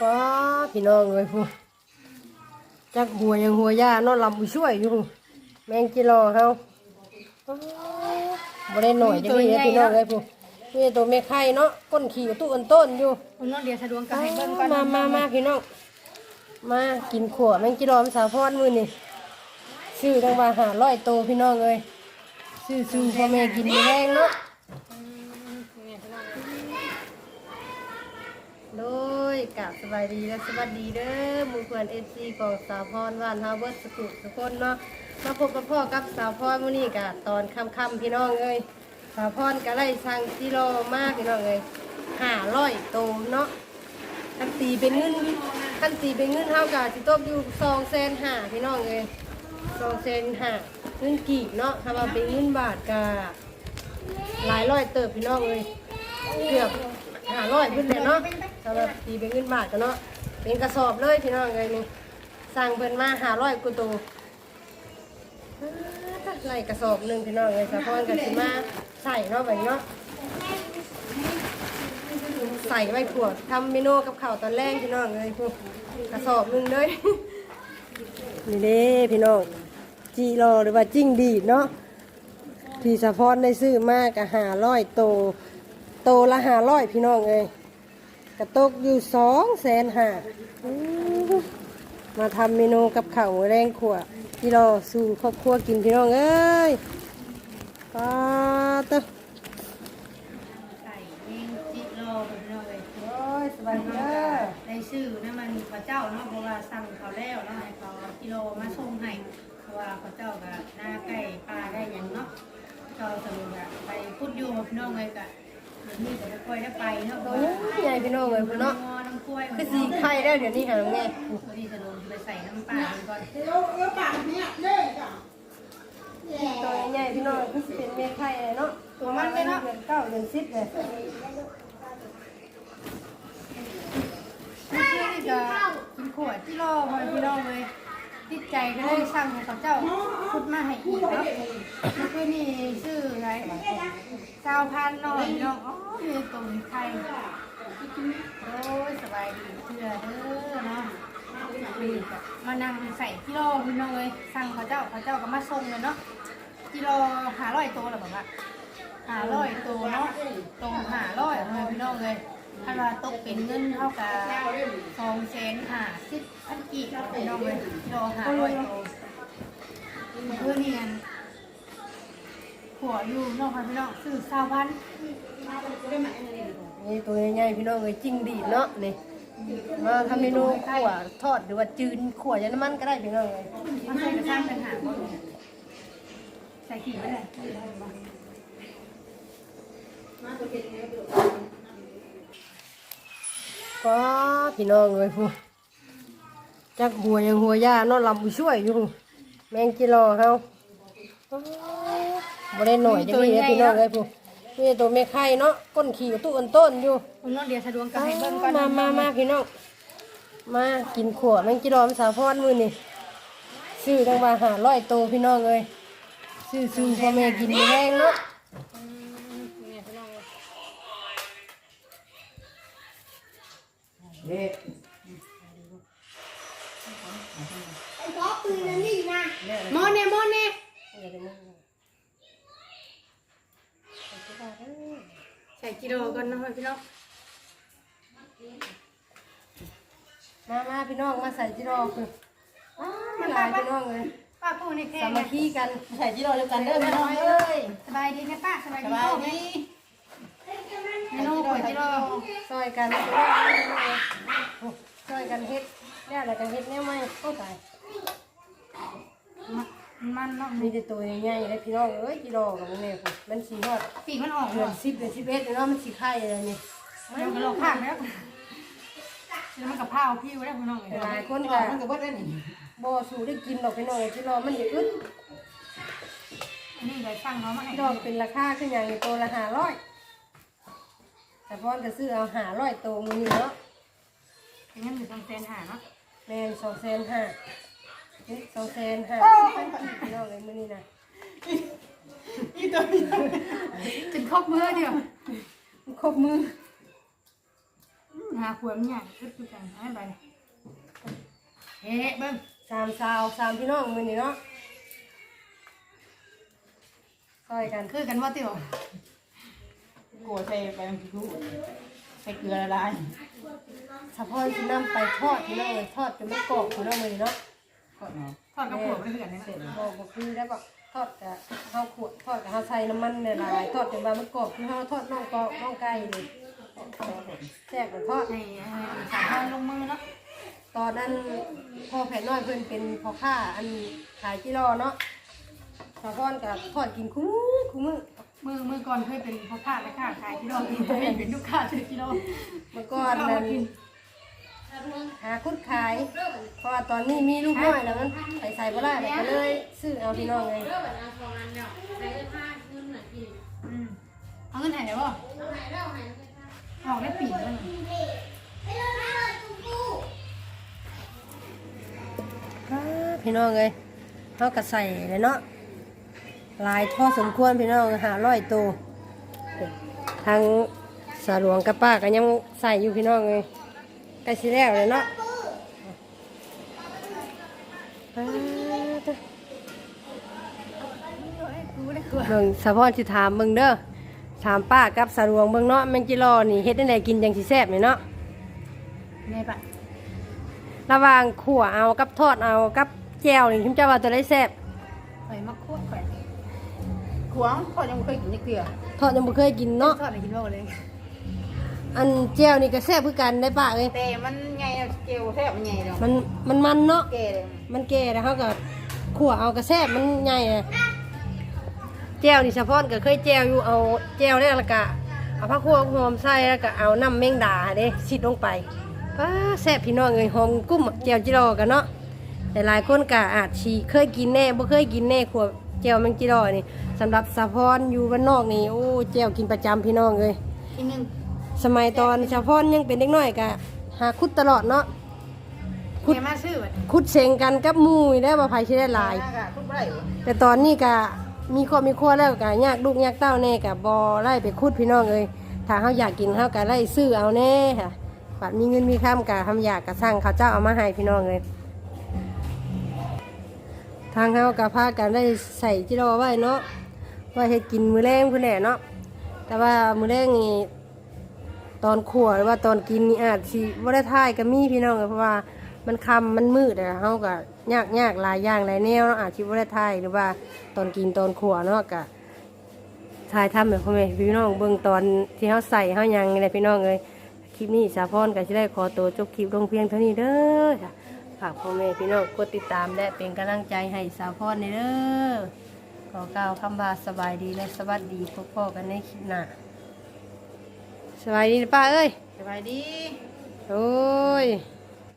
ป้าพี่น้องเลยพูจักหัวยังหัวย่าเนอนลำบุช่วยอยู่แมงกิโลเฮาป๊าบ่ได้หน่อยจะมีเด้อพี่น้องเลยพูมีแต่ตัวแม่ไข่เนาะก้นขี่กับตู้อันต้นอยู่คุณน้องเดียวสะดวกก็ให้เบิ่งก่อนมามามาพี่น้องมากินขวแมงกิโลมสาวพรมือนี่ซื้อตั้งว่าหาร้อยโตพี่น้องเลยซื้อซื้อพ่อแม่กินแห้งเนาะโด ยกับสบายดีและสวัสดีเด้อหมู่เพื่อนเอซีของสาวพรว่านฮาเวิร์ดสกุลทุกคนเนาะมาพบกับพ่อกับสาวพรมื้อนี้กะตอนค่ำๆพี่น้องเอ้ยสาวพรก็ไล่สั่งกิโลมากพี่น้องเอ้ยหาร้อยโตเนาะคันตีเป็นเงินคันตีเป็นเงินเท่ากับสิตกอยู่สองแสนห้าพี่น้องเอ้ยสองแสนห้าเงินกีบเนาะถ้าว่าเป็นเงินบาทก็หลายร้อยเติบพี่น้องเอ้ยเกือบหาร้อยขึ้นเลยเนาะ สำหรับตีเป็นเงินบาทกันเนาะเป็นกระสอบเลยพี่น้องเลยนี่สั่งเพิ่นมาห้าร้อยกุตูไล่กระสอบหนึ่งพี่น้องเลยสะพอนกับสิมาใส่เนาะแบบเนาะใส่ไว้ขวดทำเมนูกับข้าวตอนแรกพี่น้องเลยพวกกระสอบหนึ่งเลยนี่เด้พี่น้องจีรอหรือว่าจิ้งดีเนาะที่สะพอนได้ซื้อมากกะหาร้อยโตโตละหาร้อยพี่น้องเอ้ย กระตกอยู่สองแสนห้ามาทำเมนูกับข้าวแรงขวที่เราสู่ครอบครัวกินพี่น้องเอ้ยปลาเต้อใส่เองจิโลพี่น้องเอ้ยโอ้ยสบายดีเด้อได้ชื่อนะมันพระเจ้าเนาะเพราะว่าสั่งเขาแล้วเนาะให้เขากิโลมาส่งให้เพราะว่าพระเจ้าก็หน้าใกล้ปลาได้ยังเนาะเจ้าสมุนอะไปพูดอยู่พี่น้องเลยก็เดี๋ยว นี้ก็จะค่อยได้ไปเนาะเพโอ้ราะยว่าใหญ่พี่น้องเลยพี่เนาะงอน้ำกล้วยคือสีไข่ได้เดี๋ยวนี้หาไงพอดีสะดวกไปใส่น้ำปลาก่อนตัวใหญ่พี่น้องคือสิเป็นเมียไข่เลยเนาะตัวมันไม่เนาะเดือนเก้าเดือนสิบเลยนี่ชื่อนี่จะกินขวดที่รอพอพี่น้องเลย ติดใจก็เลยสั่งให้เขาเจ้าพุดมาให้อีกเนาะแล้วก็นี่ชื่ออะไรเจ้าพันน้อยพี่น้องอ๋อมีตรงไทยโอ้ยสบายดีเพื่อเด้อเนาะนี่มานั่งใส่กิโลพี่น้องเลยสั่งเขาเจ้าเขาเจ้าก็มาส่งเลยเนาะกิโลหาร้อยตัวหรือเปล่าหาร้อยตัวเนาะตรงหาร้อยเลยพี่น้องเลย ถ้าว่าตกเป็นเงินเท่ากับสองแสนห้าสิบพันกีบพี่น้องเลยโลหาร้อยตัวเพื่อเรียนหัวอยู่นอกพันพี่น้องซื้อสาวพันนี่ตัวใหญ่ๆพี่น้องเลยจิ้งดีดเนาะนี่มาทำเมนูขั่วทอดหรือว่าจืนขั่วยันน้ำมันก็ได้พี่น้องเลยมันใส่กระช่างเป็นหางบ่เนี่ยใส่ขี่ไปเลย ป้าพี่น้องเลยพูจักหัวยังหัวย่าเนอนลำบุช่วยอยู่แมงกิโลเฮาป๊าบ่ได้หน่อยจะมีเด้อพี่น้องเลยพูมีแต่ตัวแม่ไข่เนาะก้นขี่กับตู้อันต้นอยู่คุณน้องเดียวสะดวกก็ให้เบิ่งก่อนมามามาพี่น้องมากินขวแมงกิโลมสาวพรมือนี่ซื้อตั้งว่าหาร้อยโตพี่น้องเลยซื้อซื้อพ่อแม่กินแห้งเนาะ โมเน่โมเน่ใส่กิโลก่อนนะพี่น้องมามาพี่น้องมาใส่จิโร่คืออ้ามันหลายพี่น้องเลยป้าปูนี่แพสามัคคีกันใส่จิโร่เดียวกันเด้อพี่น้องเอ้ยสบายดีไหมป้าสบายดีบายพ่อไหมดีเม นูก๋วยเตี๋ยวซอยกันซอยกันเฮ็ดแล้วอะไรกันเฮ็ดแนวใหม่โอ้ตายมันเนาะมีแต่ตัวใหญ่ๆเลยพี่น้องเอ้ยจิโร่กับมันเนี่ยพุ่นมันสีฮอดปีกมันออกเดืเลอนยสิบเดือนสิบเอ็ดเนาะมันสีไข่อะไรนี่มันก็ลงข้างแล้วแล้วมันกับผ้าพี่ไว้แล้วพี่น้องเลยหลายคนพี่ก็น้องมันก็เบิดได้นี่บ่สู่ได้กินดอกพี่น้องจิโร่มันอย่าอึดนี่เลยสั่งเขามาให้จิโร่ก็เป็นราคาขึ้นอย่างนี้ตัวละห้าร้อย แต่พอนก็ซื้อเอาห้าร้อยตัวมือนี้เนาะเป็นเงินอยู่สองแสนห้าเนาะแม่นสองแสนห้าเฮ้ยสองแสนห้าพี่น้องเลยมือนี้นะอีตัวนี้จนครบมือเดียวครบมือนหาขวดมันใหญ่ก็คือกันให้ไปเฮ้เบิ้งสามสาวสามพี่น้องมือนี่เนาะซอยกันคือกันว่าติวโกรธใส่ไปมันคือใส่เกลือละลายสะพอนที่นำไปทอดพี่น้องเลยทอดจนมันกรอบพี่น้องเลยเนาะก่อนเนาะทอดกับขวดไม่คือกันนะบอกบ่คือได้บอกทอดกับข้าวขวดทอดกับข้าวใส่น้ำมันในลายทอดจนว่ามันกรอบคือข้าวทอดน่องกรอบน่องไก่เลยแซ่บกว่าทอดให้ให้สามพันลงมือเนาะตอนนั้นพ่อแผ่นน้อยเพิ่นเป็นพ่อค้าอันขายกิโลเนาะสะพอนกับทอดกินคุ้มคุ้ม มือมือมือก่อนเคยเป็นพ่อค้าและค้าขายที่เรากินเป็นเป็นลูกค้าซื้อกิโลเมื่อก่อนนั้นหาคุดขายเพราะว่าตอนนี้มีลูกน้อยแล้วมันไปใส่บ่ได้แล้วก็เลยซื้อเอาพี่น้องเลยอืมเอาเงินไหนได้บ่ออกได้ปีแล้วนี่อ่าพี่น้องเลยเขาก็ใส่เลยเนาะ ลายท่อสมควรพี่น้องหาร้อยตัวทางสาหลวงกับป้าก็ยังใส่อยู่พี่น้องเลยใกล้สิแล้วเลยเนาะอ่าจ้ะกูได้ขวดเบิ่งสะพอนสิถามเบิ่งเด้อถามป้ากับสาหลวงเบิ่งเนาะแมงจิรอนี่เฮ็ดได้ไดกินจังสิแซ่บนี่เนาะไงปะระหว่างขั่วเอากับทอดเอากับแจ่วนี่คุณเจ้าว่าตัวได้แซ่บข่อยมาคั่วข่อยข วางพ่อยังไม่เคยกินเกลือทอดยังบ่เคยกินเนาะ ทอดอะไรกินบ่เลย อันแจ่วนี่ก็แซ่บคือกันได้ป้าเอ้ยแต่มันไงเกลียวแทบมันไงมันมันมันเนาะ แก่เลยมันแก่แล้วเขาก็ขั่วเอากระแซ่บมันใหญ่อะแจ่วนี่เฉพาะก็เคยแจ่วอยู่เอาแจ่วแล้แล้วก็เอาผักขั่วหอมใส่แล้วก็เอาน้ำแมงดาเด้สิดลงไปป้าแซ่บพี่น้องเอ้ยหอมกุ้มแจ่วจิรอกันเนาะแต่หลายคนก็อาจสิเคยกินแน่บ่เคยกินแน่ขั่ว แจ่วแมงจิรอนี่สำหรับสะพอนอยู่บ้านนอกนี่โอ้แจ่วกินประจำพี่น้องเอ้ยอีกหนึ่งสมัยตอนสะพอนยังเป็นเด็กน้อยก็หาคุดตลอดเนาะ คุดมาซื้อบัดคุดเสงกันกับหมูนี่ได้บ่ไผสิได้หลายคุดไม่ได้แต่ตอนนี้ก็มีครอบมีครัวแล้วก็ยากลูกยากเต้าแน่ก็บ่ไล่ไปคุดพี่น้องเอ้ยถ้าเฮาอยากกินเฮาก็ไล่ซื้อเอาแน่ค่ะบัดมีเงินมีค้ำก็ทำอยากก็สั่งเขาวเจ้าเอามาให้พี่น้องเลย ทางเฮาก็พากันได้ใส่จิโรไว้เนาะว่าเฮ็ดกินมื้อแรงพุ่นแหละเนาะแต่ว่ามื้อแรงนี่ตอนขัวหรือว่าตอนกินนี่อาจสิบ่ได้ทายก็มีพี่น้องเอ้ยเพราะว่ามันคำมันมืดอะเฮาก็ยากยากหลายอย่างหลายแนวเนาะอาจสิบ่ได้ทายหรือว่าตอนกินตอนขัวเนาะก็ถ่ายทำแบบพ่อแม่พี่น้องเบิ่งตอนที่เฮาใส่เฮายังนี่แหละพี่น้องเอ้ยคลิปนี้สาพรก็สิได้ขอตัวจบคลิปลงเพียงเท่านี้เด้อค่ะ ฝากพ่อแม่พี่น้องกดติดตามและเป็นกำลังใจให้สาพรในเด้อขอกล่าวคำบาสบายดีและสวัสดีพบพ่อกันในคลิปหน้าสบายดีนะป้าเอ้ยสบายดี โอ้ย